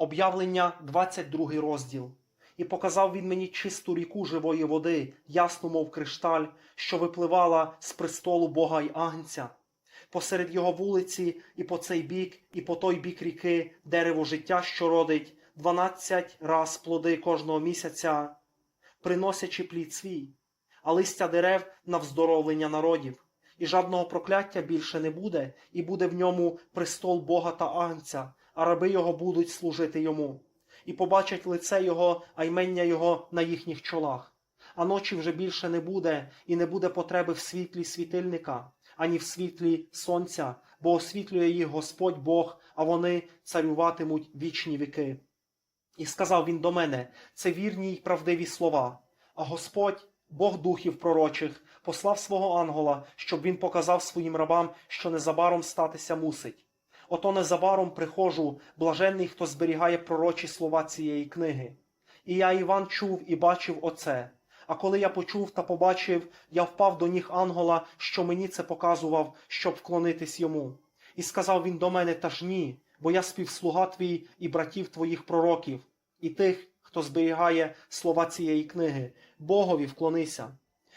Об'явлення 22 розділ. І показав він мені чисту ріку живої води, ясну, мов кришталь, що випливала з престолу Бога й Агнця. Посеред його вулиці, і по цей бік, і по той бік ріки дерево життя, що родить, дванадцять раз плоди кожного місяця, приносячи плід свій, а листя дерев на вздоровлення народів. І жадного прокляття більше не буде, і буде в ньому престол Бога та Агнця, а раби його будуть служити йому. І побачать лице його, а ймення його на їхніх чолах. А ночі вже більше не буде, і не буде потреби в світлі світильника, ані в світлі сонця, бо освітлює їх Господь Бог, а вони царюватимуть вічні віки. І сказав він до мене: це вірні й правдиві слова. А Господь, Бог духів пророчих, послав свого ангела, щоб він показав своїм рабам, що незабаром статися мусить. Ото незабаром приходжу, блаженний, хто зберігає пророчі слова цієї книги. І я, Іван, чув і бачив оце. А коли я почув та побачив, я впав до ніг ангела, що мені це показував, щоб вклонитись йому. І сказав він до мене, та ж ні, бо я співслуга твій і братів твоїх пророків, і тих, хто зберігає слова цієї книги, Богові вклонися.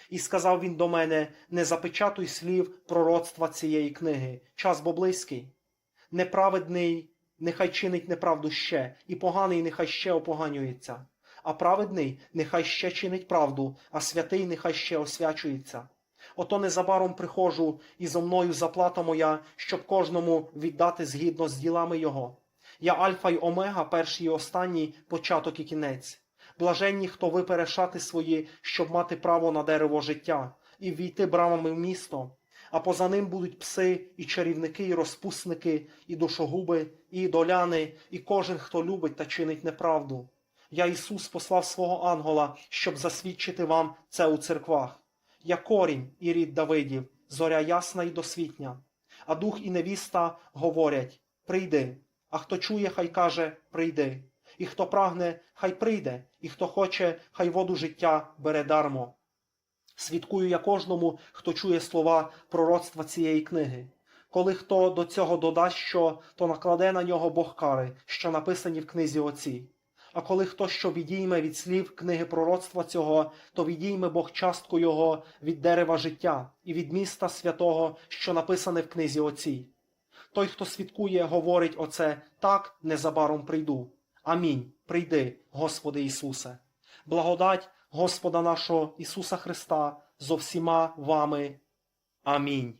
І сказав він до мене: не запечатуй слів пророцтва цієї книги, час бо близький. Неправедний нехай чинить неправду ще, і поганий нехай ще опоганюється, а праведний нехай ще чинить правду, а святий нехай ще освячується. Ото незабаром приходжу, і зо мною заплата моя, щоб кожному віддати згідно з ділами його. Я Альфа й Омега, перший і останній, початок і кінець. Блаженні, хто випере шати свої, щоб мати право на дерево життя, і ввійти брамами в місто. А поза ним будуть пси, і чарівники, і розпусники, і душогуби, і ідоляни, і кожен, хто любить та чинить неправду. Я Ісус послав свого ангела, щоб засвідчити вам це у церквах. Я корінь і рід Давидів, зоря ясна і досвітня. А дух і невіста говорять: прийди. А хто чує, хай каже прийди. І хто прагне, хай прийде, і хто хоче, хай воду життя бере дармо. Свідкую я кожному, хто чує слова пророцтва цієї книги. Коли хто до цього додасть що, то накладе на нього Бог кари, що написані в книзі оцій. А коли хто що відійме від слів книги пророцтва цього, то відійме Бог частку його від дерева життя і від міста святого, що написане в книзі оцій. Той, хто свідкує, говорить оце так незабаром прийду. Амінь. Прийди, Господи Ісусе. Благодать Господа нашого Ісуса Христа зо всіма вами. Амінь.